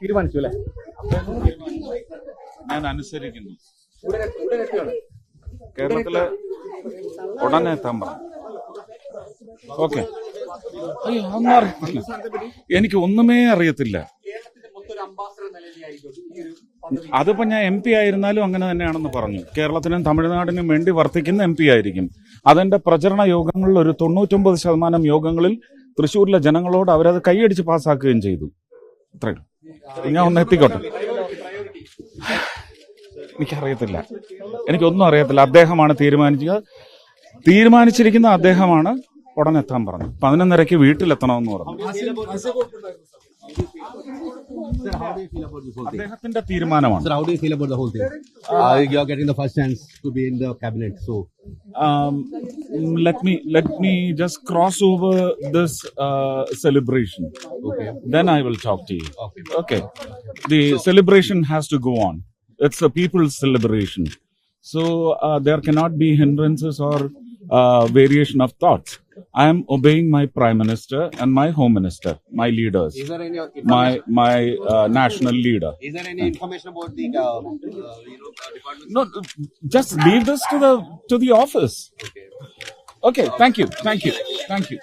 തീരുമാനിച്ചു അല്ലേ ഞാൻ അനുസരിക്കുന്നു. കേരളത്തിലെ ഉടനെ എത്താൻ പറഞ്ഞു ഓക്കെ. എനിക്ക് ഒന്നുമേ അറിയത്തില്ല. അതിപ്പോ ഞാൻ എം പി ആയിരുന്നാലും അങ്ങനെ തന്നെയാണെന്ന് പറഞ്ഞു. കേരളത്തിനും തമിഴ്നാടിനും വേണ്ടി വർത്തിക്കുന്ന എം പി ആയിരിക്കും. അതെന്റെ പ്രചരണ യോഗങ്ങളിൽ ഒരു തൊണ്ണൂറ്റൊമ്പത് ശതമാനം യോഗങ്ങളിൽ തൃശ്ശൂരിലെ ജനങ്ങളോട് അവരത് കൈയടിച്ച് പാസ്സാക്കുകയും ചെയ്തു. അത്രയും ഞാൻ ഒന്ന് എത്തിക്കോട്ടെ. എനിക്കറിയത്തില്ല എനിക്കൊന്നും അറിയത്തില്ല അദ്ദേഹമാണ് തീരുമാനിക്കുക തീരുമാനിച്ചിരിക്കുന്ന അദ്ദേഹമാണ് ഉടനെ എത്താൻ പറഞ്ഞു പതിനൊന്നരയ്ക്ക് വീട്ടിലെത്തണമെന്ന് പറഞ്ഞു? അദ്ദേഹത്തിന്റെ തീരുമാനമാണ്? Uh, in the cabinet, so um, let me let me just cross over this celebration. okay. Then I will talk to you. Okay. Okay. The celebration has to go on. It's a people's celebration. So uh, there cannot be hindrances or uh, variation of thoughts. I am obeying my prime minister and my home minister, my leaders, Is there any my my uh, national leader. is there any information about the uh, uh, you know uh, department? No, just leave this to the to the office. Okay. Okay. Thank you. Thank you. Thank you.